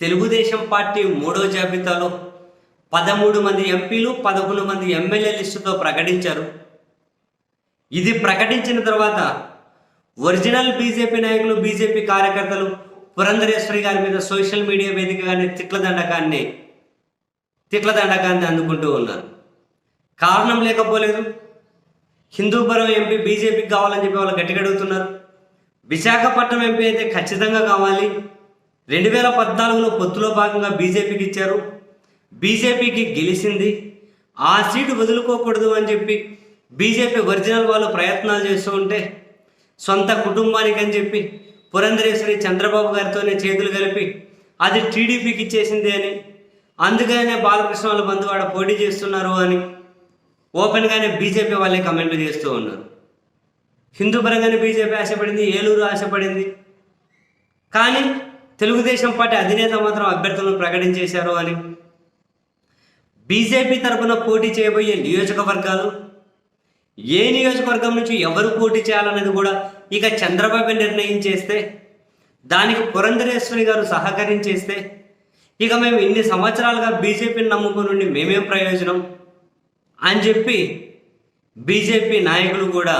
Telugu Desam party మూడో జాబితాలో పదమూడు మంది ఎంపీలు పదకొండు మంది ఎమ్మెల్యే లిస్టుతో ప్రకటించారు. ఇది ప్రకటించిన తర్వాత ఒరిజినల్ బీజేపీ నాయకులు బీజేపీ కార్యకర్తలు పురంధరేశ్వరి గారి మీద సోషల్ మీడియా వేదికగానే తిట్ల దండకాన్ని తిట్ల దండకాన్ని అందుకుంటూ ఉన్నారు. కారణం లేకపోలేదు. హిందూపురం ఎంపీ బీజేపీకి కావాలని చెప్పి వాళ్ళు గట్టిగడుగుతున్నారు. విశాఖపట్నం ఎంపీ అయితే ఖచ్చితంగా కావాలి. రెండు వేల పద్నాలుగులో పొత్తులో భాగంగా బీజేపీకి ఇచ్చారు. బీజేపీకి గెలిచింది ఆ సీటు వదులుకోకూడదు అని చెప్పి బీజేపీ ఒరిజినల్ వాళ్ళు ప్రయత్నాలు చేస్తూ ఉంటే సొంత కుటుంబానికి అని చెప్పి పురంధరేశ్వరి చంద్రబాబు గారితోనే చేతులు కలిపి అది టీడీపీకి ఇచ్చేసింది అని అందుకనే బాలకృష్ణ వాళ్ళ బంధువాడ పోటీ చేస్తున్నారు అని ఓపెన్గానే బీజేపీ వాళ్ళే కమెంట్లు చేస్తూ ఉన్నారు. హిందూ పరంగానే బీజేపీ ఆశపడింది ఏలూరు ఆశపడింది. కానీ తెలుగుదేశం పార్టీ అధినేత మాత్రం అభ్యర్థులను ప్రకటించేశారు అని. బీజేపీ తరఫున పోటీ చేయబోయే నియోజకవర్గాలు ఏ నియోజకవర్గం నుంచి ఎవరు పోటీ చేయాలనేది కూడా ఇక చంద్రబాబు నిర్ణయం చేస్తే దానికి పురంధరేశ్వరి గారు సహకరించేస్తే ఇక మేము ఇన్ని సంవత్సరాలుగా బీజేపీని నమ్ముకుని మేమేం ప్రయోజనం అని చెప్పి బీజేపీ నాయకులు కూడా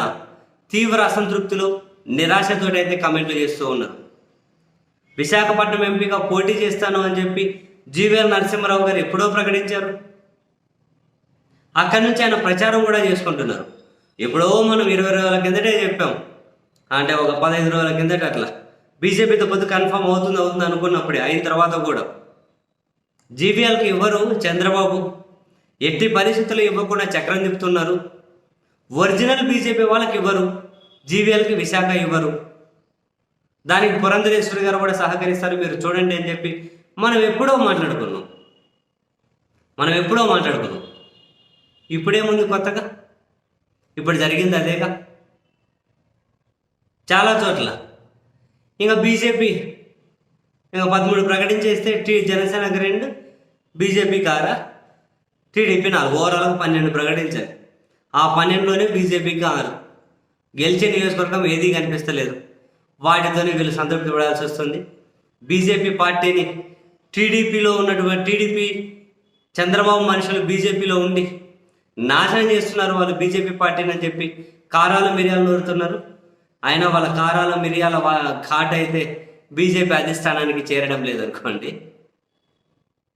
తీవ్ర అసంతృప్తిలో నిరాశతోటైతే కమెంట్లు చేస్తూ ఉన్నారు. విశాఖపట్నం ఎంపీగా పోటీ చేస్తాను అని చెప్పి జీవీఎల్ నరసింహారావు గారు ఎప్పుడో ప్రకటించారు. అక్కడి నుంచి ఆయన ప్రచారం కూడా చేసుకుంటున్నారు. ఎప్పుడో మనం ఇరవై రోజుల కిందటే చెప్పాం. అంటే ఒక పదహైదు రోజుల కిందట అట్లా. బీజేపీతో పొద్దు కన్ఫర్మ్ అవుతుంది అవుతుంది అనుకున్నప్పుడే అయిన తర్వాత కూడా. జీవీఎల్కి ఇవ్వరు చంద్రబాబు. ఎట్టి పరిస్థితులు ఇవ్వకుండా చక్రం తిప్పుతున్నారు. ఒరిజినల్ బీజేపీ వాళ్ళకి ఇవ్వరు. జీవీఎల్కి విశాఖ ఇవ్వరు. దానికి పురంధరేశ్వరి గారు కూడా సహకరిస్తారు మీరు చూడండి అని చెప్పి మనం ఎప్పుడో మాట్లాడుకున్నాం. మనం ఎప్పుడో మాట్లాడుకున్నాం. ఇప్పుడేముంది కొత్తగా? ఇప్పుడు జరిగింది అదేగా? చాలా చోట్ల. ఇంకా బీజేపీ ఇంకా పదమూడు ప్రకటించేస్తే టీ జనసేనకు రెండు బీజేపీ కారా? టీడీపీ నాలుగు. ఓవరాల్గా పన్నెండు ప్రకటించారు. ఆ పన్నెండులోనే బీజేపీకి ఆరు. గెలిచే నియోజకవర్గం ఏదీ కనిపిస్తలేదు. వాటితోనే వీళ్ళు సంతృప్తి పడాల్సి వస్తుంది. బీజేపీ పార్టీని టీడీపీలో ఉన్నటువంటి టీడీపీ చంద్రబాబు మనుషులు బీజేపీలో ఉండి నాశనం చేస్తున్నారు వాళ్ళు బీజేపీ పార్టీని అని చెప్పి కారాల మిరియాలు నూరుతున్నారు. అయినా వాళ్ళ కారాల మిరియాల ఘాట్ అయితే బీజేపీ అధిష్టానానికి చేరడం లేదనుకోండి.